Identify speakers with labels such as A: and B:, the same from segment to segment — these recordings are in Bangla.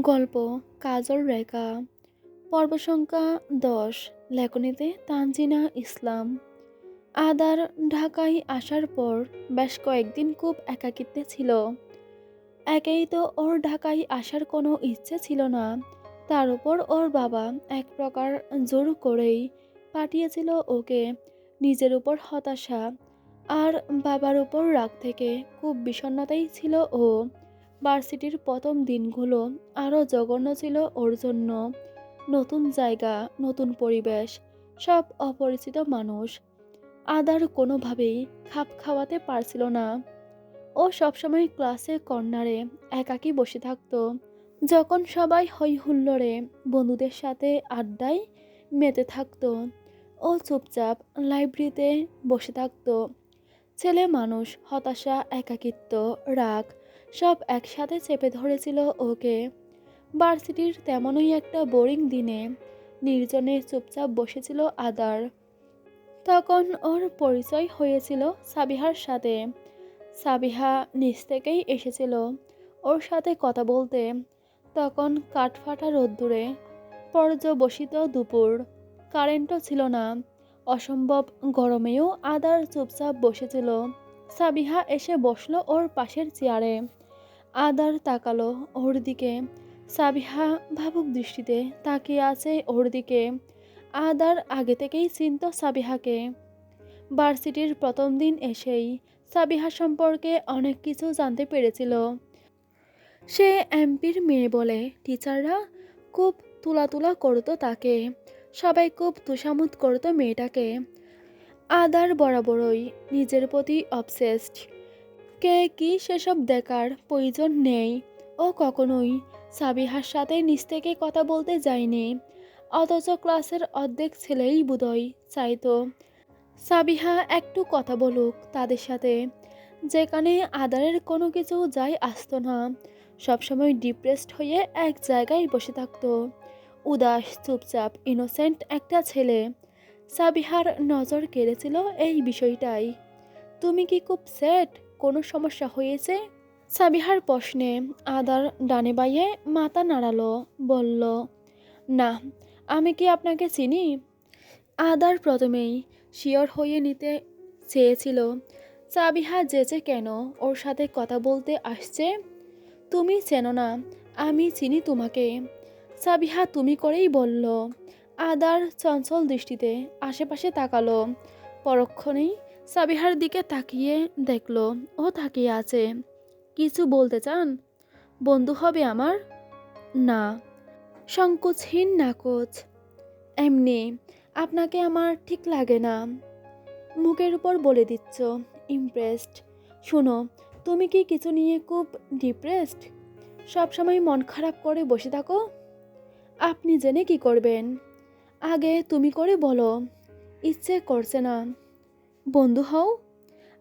A: গল্প, কাজল রেখা। পর্ব সংখ্যা দশ, লেখনীতে তানজিনা ইসলাম। আদার ঢাকায় আসার পর বেশ কয়েকদিন খুব একাকিত্বে ছিল। একেই তো ওর ঢাকায় আসার কোনো ইচ্ছে ছিল না। তার উপর ওর বাবা এক প্রকার জোর করেই পাঠিয়েছিল ওকে নিজের উপর হতাশা। আর বাবার উপর রাগ থেকে খুব বিষণ্ণতাই ছিল ও ভার্সিটির প্রথম দিনগুলো আরও জঘন্য ছিল ওর জন্য। নতুন জায়গা, নতুন পরিবেশ, সব অপরিচিত মানুষ। আদার কোনোভাবেই খাপ খাওয়াতে পারছিল না। ও সবসময় ক্লাসে কর্নারে একাকী বসে থাকতো। যখন সবাই হই হুল্লোড়ে বন্ধুদের সাথে আড্ডায় মেতে থাকতো, ও চুপচাপ লাইব্রেরিতে বসে থাকতো। ছেলে মানুষ, হতাশা, একাকিত্ব, রাগ সব একসাথে চেপে ধরেছিল ওকে। ভার্সিটির তেমনই একটা বোরিং দিনে নির্জনে চুপচাপ বসেছিল আদার। তখন ওর পরিচয় হয়েছিল সাবিহার সাথে। সাবিহা নিচ থেকেই এসেছিল ওর সাথে কথা বলতে। তখন কাঠফাটা রোদ্দুরে পর্যবসিত দুপুর। কারেন্টও ছিল না। অসম্ভব গরমেও আদার চুপচাপ বসেছিল। সাবিহা এসে বসল ওর পাশের চেয়ারে। আদার তাকালো ওর দিকে। সাবিহা ভাবুক দৃষ্টিতে তাকিয়ে আছে ওর দিকে। আদার আগে থেকেই চিনত সাবিহাকে। ভার্সিটির প্রথম দিন এসেই সাবিহা সম্পর্কে অনেক কিছু জানতে পেরেছিল। সে এমপির মেয়ে বলে টিচাররা খুব তুলা তুলা করতো তাকে। সবাই খুব তুষামুত করতো মেয়েটাকে। আদার বরাবরই নিজের প্রতি অবসেসড কে কি সেসব দেখার প্রয়োজন নেই। ও কখনোই সাবিহার সাথে নিচ থেকে কথা বলতে যায়নি। অথচ ক্লাসের অর্ধেক ছেলেই বোধহয় চাইতো সাবিহা একটু কথা বলুক তাদের সাথে। যেখানে আদারের কোনো কিছু যাই আসতো না। সবসময় ডিপ্রেসড হয়ে এক জায়গায় বসে থাকতো। উদাস, চুপচাপ ইনোসেন্ট একটা ছেলে। সাবিহার নজর কেড়েছিল এই বিষয়টাই। তুমি কি খুব সেট কোনো সমস্যা হয়েছে? সাবিহার প্রশ্নে আদার ডানে বাইয়ে মাথা নাড়ালো, বলল, না, আমি কি আপনাকে চিনি? আদার প্রথমেই শিওর হয়ে নিতে চেয়েছিল, সাবিহা যেচে কেন ওর সাথে কথা বলতে আসছে? তুমি চেনো না, আমি চিনি তোমাকে। সাবিহা তুমি করেই বলল। আদার চঞ্চল দৃষ্টিতে আশেপাশে তাকালো, পরক্ষণেই সাবিহার দিকে তাকিয়ে দেখল, ও তাকিয়ে আছে। কিছু বলতে চান? বন্ধু হবে আমার? না। সংকোচহীন নাকচ। এমনি, আপনাকে আমার ঠিক লাগে না। মুখের উপর বলে দিচ্ছ ইমপ্রেসড শোনো, তুমি কি কিছু নিয়ে খুব ডিপ্রেসড সবসময় মন খারাপ করে বসে থাকো। আপনি জেনে কি করবেন? আগে তুমি করে বলো। ইচ্ছে করছে না। বন্ধু হও।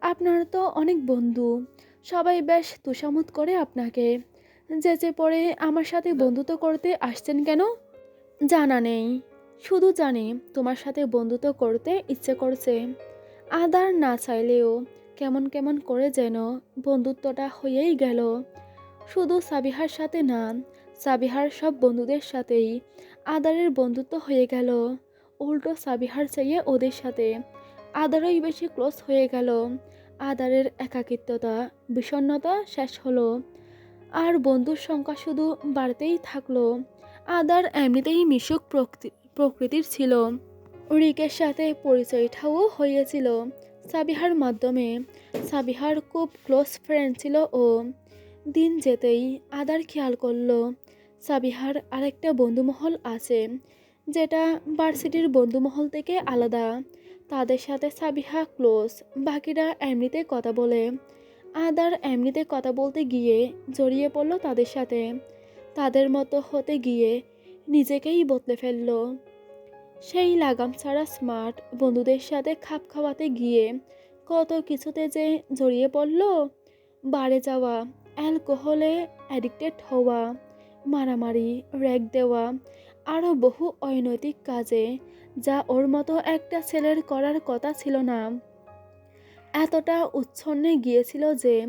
A: আপনার তো অনেক বন্ধু। সবাই বেশ তুষামত করে আপনাকে। যেচে পরে আমার সাথে বন্ধুত্ব করতে আসছেন কেন? জানা নেই। শুধু জানি তোমার সাথে বন্ধুত্ব করতে ইচ্ছে করছে। আদার না চাইলেও কেমন কেমন করে যেন বন্ধুত্বটা হয়েই গেল। শুধু সাবিহার সাথে না সাবিহার সব বন্ধুদের সাথেই আদারের বন্ধুত্ব হয়ে গেল। উল্টো সাবিহার চাইয়ে ওদের সাথে আদারই বেশি ক্লোজ হয়ে গেল। আদারের একাকিত্বতা, বিষণ্ণতা শেষ হলো। আর বন্ধুর সংখ্যা শুধু বাড়তেই থাকল। আদার এমনিতেই মিশুক প্রকৃতির ছিল। রিকের সাথে পরিচয়টাও হয়েছিল সাবিহার মাধ্যমে। সাবিহার খুব ক্লোজ ফ্রেন্ড ছিল ও। দিন যেতেই আদার খেয়াল করল, সাবিহার আরেকটা বন্ধুমহল আছে, যেটা ভার্সিটির বন্ধুমহল থেকে আলাদা। তাদের সাথে সাবিহা ক্লোজ। বাকিরা এমনিতে কথা বলে। আদার এমনিতে কথা বলতে গিয়ে জড়িয়ে পড়ল তাদের সাথে। তাদের মতো হতে গিয়ে নিজেকেই বদলে ফেলল। সেই লাগাম ছাড়া স্মার্ট বন্ধুদের সাথে খাপ খাওয়াতে গিয়ে কত কিছুতে যে জড়িয়ে পড়ল। বাড়ে যাওয়া, অ্যালকোহলে অ্যাডিক্টেড হওয়া, মারামারি র্যাক দেওয়া, আরও বহু অনৈতিক কাজে যা ওর মতো একটা ছেলের করার কথা ছিল না। এতটা উচ্ছন্নে গিয়েছিল যে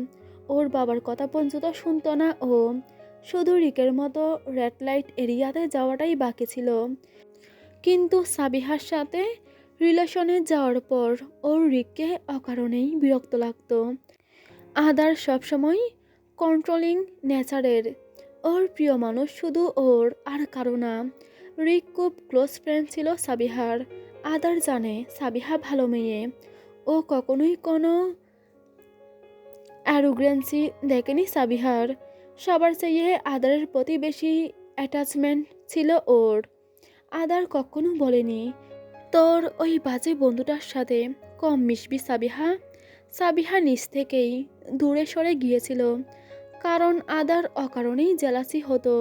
A: ওর বাবার কথা পর্যন্ত শুনতো না ও শুধু রিকের মতো রেড লাইট এরিয়াতে যাওয়াটাই বাকি ছিল। কিন্তু সাবিহার সাথে রিলেশনে যাওয়ার পর ওর রিককে অকারণেই বিরক্ত লাগতো। আদার সবসময় কন্ট্রোলিং নেচারের ওর প্রিয় মানুষ শুধু ওর আর কারও না। রিক খুব ক্লোজ ফ্রেন্ড ছিল সাবিহার। আদার জানে সাবিহা ভালো মেয়ে। ও কখনোই কোনো অ্যারোগ্রেন্সি দেখেনি সাবিহার। সবার চেয়ে আদারের প্রতি বেশি অ্যাটাচমেন্ট ছিল ওর। আদার কখনো বলেনি, তোর ওই বাজে বন্ধুটার সাথে কম মিশবি সাবিহা? সাবিহা নিজ থেকেই দূরে সরে গিয়েছিল, কারণ আদার অকারণেই জেলাসি হতো,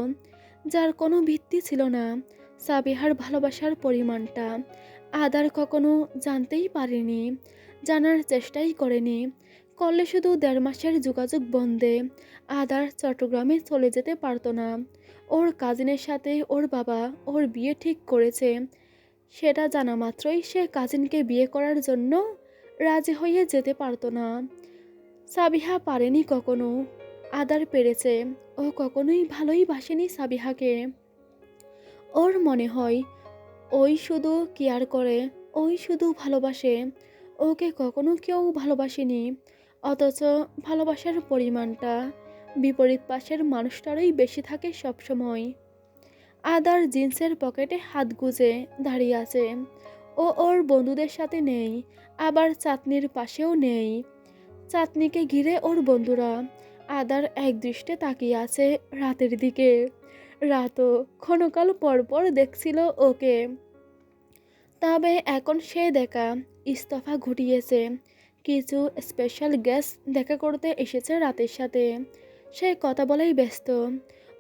A: যার কোনো ভিত্তি ছিল না। সাবিহার ভালোবাসার পরিমাণটা আদার কখনো জানতেই পারেনি, জানার চেষ্টাই করেনি। করলে শুধু দেড় মাসের যোগাযোগ বন্ধে আদার চট্টগ্রামে চলে যেতে পারতো না। ওর কাজিনের সাথে ওর বাবা ওর বিয়ে ঠিক করেছে। সেটা জানা মাত্রই সে কাজিনকে বিয়ে করার জন্য রাজি হয়ে যেতে পারতো না। সাবিহা পারেনি কখনো। আদার পেরেছে। ও কখনোই ভালোই বাসেনি সাবিহাকে। মনে হয়। ওই শুধু কেয়ার করে, ওই শুধু ভালোবাসে। ওকে কখনো কেউ ভালোবাসেনি। অথচ ভালোবাসার পরিমাণটা বিপরীত পাশের মানুষটারই বেশি থাকে সবসময়। আদার জিন্সের পকেটে হাত গুজে দাঁড়িয়ে আছে। ও ওর বন্ধুদের সাথে নেই, আবার চাঁদনির পাশেও নেই। চাঁদনিকে ঘিরে ওর বন্ধুরা আদার এক দৃষ্টে তাকিয়ে আছে রাতের দিকে। রাতও ক্ষণকাল পরপর দেখছিল ওকে। তবে এখন সে দেখা, ইস্তফা ঘটিয়েছে কিছু স্পেশাল গেস্ট দেখা করতে এসেছে রাতের সাথে। সে কথা বলেই ব্যস্ত।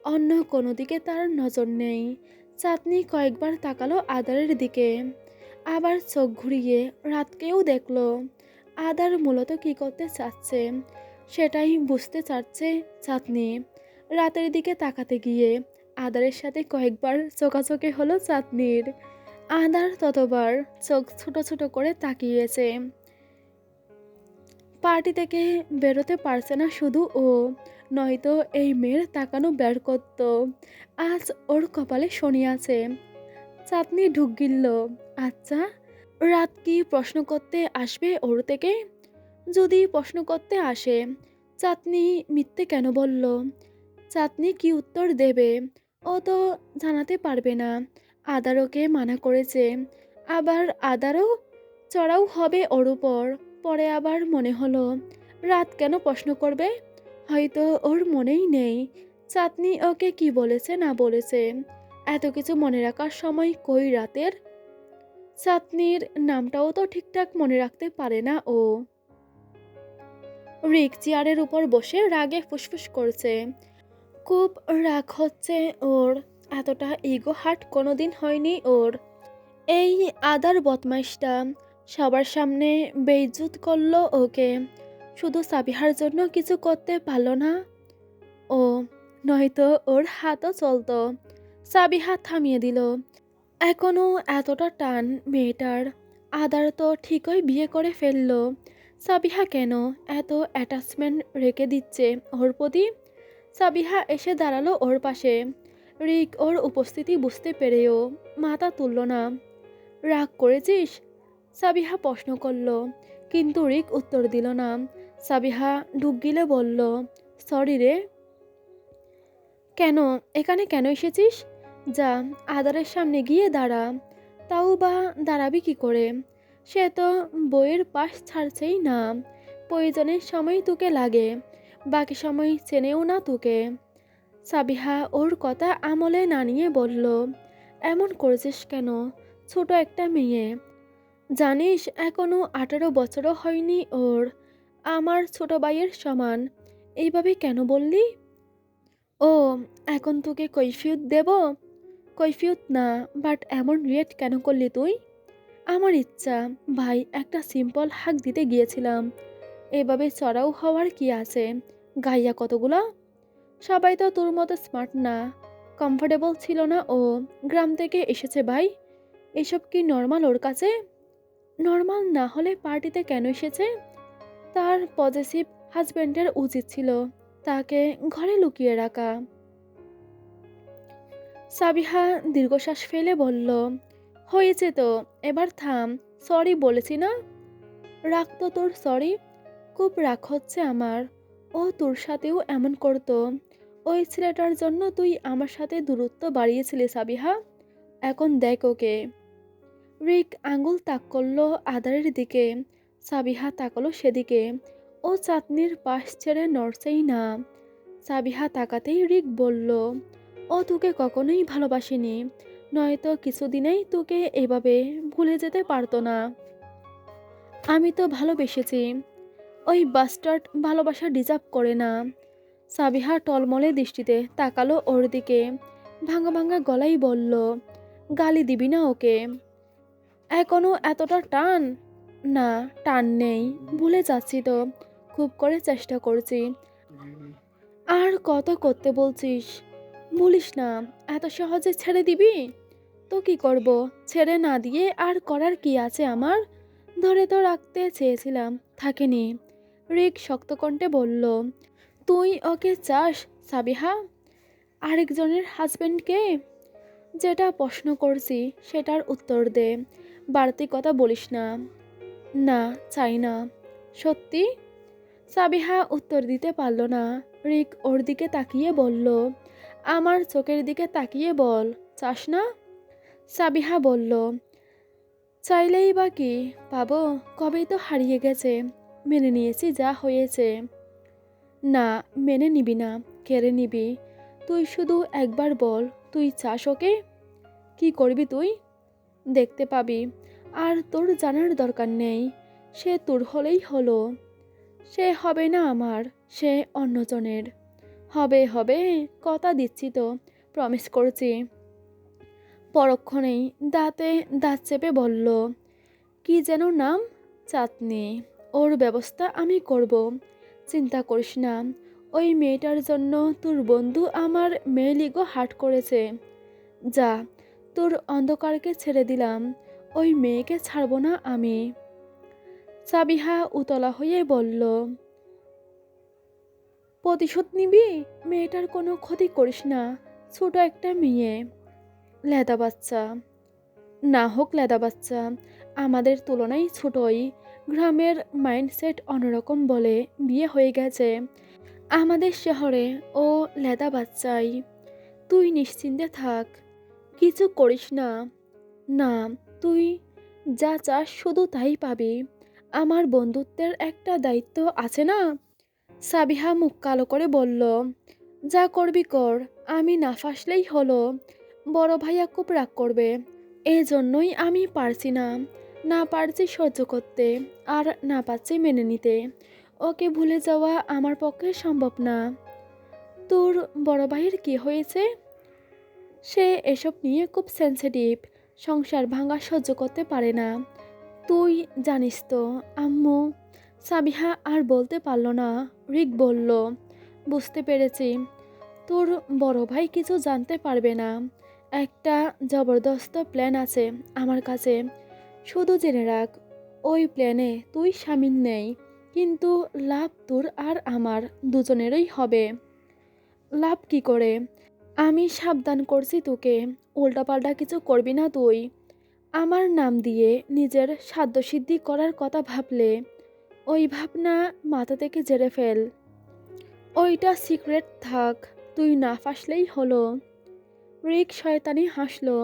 A: অন্য কোনো দিকে তার নজর নেই। চাঁদনি কয়েকবার তাকালো আদারের দিকে। আবার চোখ ঘুরিয়ে রাতকেও দেখল। আদার মূলত কী করতে চাচ্ছে, সেটাই বুঝতে চাচ্ছে চাঁদনি। রাতের দিকে তাকাতে গিয়ে আদারের সাথে কয়েকবার চোকাচোকে হলো চাঁদনির। আদার ততবার চোখ ছোট ছোট করে তাকিয়েছে। পার্টি থেকে বেরোতে পারছে না শুধু ও, নয়তো এই মেয়ের তাকানো বের করত আজ ওর কপালে শনি আছে। চাঁদনি ঢুক গিলল আচ্ছা রাত কি প্রশ্ন করতে আসবে ওর থেকে? যদি প্রশ্ন করতে আসে, চাঁদনি মিথ্যে কেন বলল? চাঁদনি কি উত্তর দেবে? ও তো জানাতে পারবে না। আদারকে মানা করেছে। আবার আদারও চড়াও হবে ওর উপর। পরে আবার মনে হলো, রাত কেন প্রশ্ন করবে? হয়তো ওর মনেই নেই। চাঁদনি ওকে কি বলেছে না বলেছে। এত কিছু মনে রাখার সময় কই রাতের? চাঁদনির নামটাও তো ঠিকঠাক মনে রাখতে পারে না ও। রিক চেয়ারের উপর বসে রাগে ফুসফুস করছে। খুব রাগ হচ্ছে ওর। এতটা ইগো হাট কোনোদিন হয়নি ওর। এই আদার বদমাইশটা সবার সামনে বেইজ্জত করল ওকে। শুধু সাবিহার জন্য কিছু করতে পারল না। ও, নয়তো ওর হাতও চলতো। সাবিহা থামিয়ে দিল। এখনও এতটা টান মেয়েটার। আদার তো ঠিকই বিয়ে করে ফেলল। সাবিহা কেন এত অ্যাটাচমেন্ট রেখে দিচ্ছে ওর প্রতি? সাবিহা এসে দাঁড়াল ওর পাশে। রিক ওর উপস্থিতি বুঝতে পেরেও মাথা তুলল না। রাগ করেছিস? সাবিহা প্রশ্ন করল। কিন্তু রিক উত্তর দিল না। সাবিহা ডুব গিলে বলল, সরি রে। কেন? এখানে কেন এসেছিস? যা, আদারের সামনে গিয়ে দাঁড়া। তাও বা দাঁড়াবি কি করে? সে তো বইয়ের পাশ ছাড়ছেই না। প্রয়োজনের সময় তোকে লাগে। বাকি সময় চেনেও না তোকে। সাবিহা ওর কথা আমলে না নিয়ে বলল, এমন করেছিস কেন? ছোট একটা মেয়ে। জানিস এখনও আঠারো বছরও হয়নি ওর। আমার ছোট ভাইয়ের সমান। এইভাবে কেন বললি? ও, এখন তোকে কৈফিয়ত দেব? কৈফিয়ত না বাট এমন রিয়েক্ট কেন করলি তুই? আমার ইচ্ছা, ভাই, একটা সিম্পল হাক দিতে গিয়েছিলাম। এভাবে চড়াও হওয়ার কি আছে? গাইয়া কতগুলো? সবাই তো তোর মতো স্মার্ট না। কমফোর্টেবল ছিল না ও। গ্রাম থেকে এসেছে ভাই। এসব কি নর্মাল ওর কাছে? নর্মাল না হলে পার্টিতে কেন এসেছে? তার পজিটিভ হাজব্যান্ডের উচিত ছিল। তাকে ঘরে লুকিয়ে রাখা। সাবিহা দীর্ঘশ্বাস ফেলে বলল, হয়েছে তো। এবার থাম। সরি বলেছি না? রাখ তো তোর সরি খুব রাগ হচ্ছে আমার। ও তোর সাথেও এমন করতো। ওই ছেলেটার জন্য তুই আমার সাথে দূরত্ব বাড়িয়েছিলি সাবিহা। এখন দেখ ওকে। রিক আঙ্গুল তাক করল আদারের দিকে। সাবিহা তাকালো সেদিকে। ও চাঁদনির পাশ ছেড়ে নড়ছেই না। সাবিহা তাকাতেই রিক বলল, ও তোকে কখনোই ভালোবাসেনি। নয়তো কিছুদিনেই তোকে এভাবে ভুলে যেতে পারতো না। আমি তো ভালোবেসেছি। ওই বাস্টার্ড ভালোবাসা ডিজার্ভ করে না। সাবিহা টলমলে দৃষ্টিতে তাকালো ওর দিকে। ভাঙা ভাঙা গলাই বলল, গালি দিবি না ওকে। এখনও এতটা টান? না, টান নেই, ভুলে যাচ্ছি তো। খুব করে চেষ্টা করছি। আর কত করতে বলছিস? বলিস না, এত সহজে ছেড়ে দিবি? তো কি করব? ছেড়ে না দিয়ে আর করার কি আছে আমার? ধরে তো রাখতে চেয়েছিলাম, থাকেনি। রিক শক্ত কণ্ঠে বলল, তুই ওকে চাস, সাবিহা? আরেকজনের হাজবেন্ডকে? যেটা প্রশ্ন করছি, সেটার উত্তর দে। বাড়তি কথা বলিস না। না, চাই না। সত্যি? সাবিহা উত্তর দিতে পারল না। রিক ওর দিকে তাকিয়ে বলল, আমার চোখের দিকে তাকিয়ে বল, চাস না? সাবিহা বলল, চাইলেই বা কি? পাবো, কবেই তো হারিয়ে গেছে। মেনে নিয়েছি যা হয়েছে। না, মেনে নিবি না, কেড়ে নিবি। তুই শুধু একবার বল, তুই চাস ওকে? কী করবি তুই? দেখতে পাবি। আর তোর জানার দরকার নেই। সে তোর হলেই হলো। সে হবে না আমার, সে অন্যজনের হবে হবে, কথা দিচ্ছি তো প্রমিস করছি। পরক্ষণেই দাঁতে দাঁত চেপে বলল, কি যেন নাম? চাঁদনি। ওর ব্যবস্থা আমি করব। চিন্তা করিস না, ওই মেয়েটার জন্য তোর বন্ধু আমার মেয়েলিগো হাট করেছে। যা, তোর অন্ধকারকে ছেড়ে দিলাম, ওই মেয়েকে ছাড়বো না আমি। সাবিহা উতলা হয়ে বলল, প্রতিশোধ নিবি? মেয়েটার কোনো ক্ষতি করিস না, ছোট একটা মেয়ে। লেদা বাচ্চা। না হোক লেদা বাচ্চা, আমাদের তুলনায় ছোটই গ্রামের মাইন্ডসেট অন্যরকম বলে বিয়ে হয়ে গেছে। আমাদের শহরে ও লেদা বাচ্চাই, তুই নিশ্চিন্তে থাক, কিছু করিস না। না, তুই যা চাস শুধু তাই পাবি। আমার বন্ধুত্বের একটা দায়িত্ব আছে না? সাবিহা মুখ কালো করে বলল, যা করবি কর, আমি না ফাঁসলেই হলো। বড় ভাইয়া খুব রাগ করবে এই জন্যই আমি পারছি না। না পারছি সহ্য করতে আর না পারছি মেনে নিতে। ওকে ভুলে যাওয়া আমার পক্ষে সম্ভব না। তোর বড় ভাইয়ের কি হয়েছে? সে এসব নিয়ে খুব সেন্সিটিভ সংসার ভাঙা সহ্য করতে পারে না। তুই জানিস তো, আম্মু, সাবিহা আর বলতে পারল না, রিক বলল, বুঝতে পেরেছি। তোর বড় ভাই কিছু জানতে পারবে না। একটা জবরদস্ত প্ল্যান আছে আমার কাছে। শুধু জেনে রাখ, ওই প্ল্যানে তুই সামিল নেই, কিন্তু লাভ তোর আর আমার দুজনেরই হবে। লাভ কি করে? আমি সাবধান করছি তোকে, উল্টাপাল্টা কিছু করবি না তুই। আমার নাম দিয়ে নিজের সাধ্যসিদ্ধি করার কথা ভাবলে, ওই ভাবনা মাথা থেকে জেরে ফেল। ওইটা সিক্রেট থাক, তুই না ফাঁসলেই হলো। রিক শয়তানি হাসলো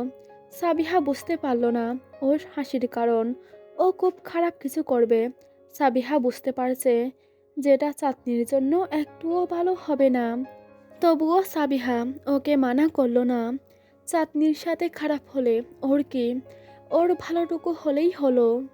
A: সাবিহা বুঝতে পারল না ওর হাসির কারণ। ও খুব খারাপ কিছু করবে। সাবিহা বুঝতে পারছে যেটা চাঁদনির জন্য একটুও ভালো হবে না। তবুও সাবিহা ওকে মানা করল না। চাঁদনির সাথে খারাপ হলে ওর কি? ওর ভালোটুকু হলেই হলো।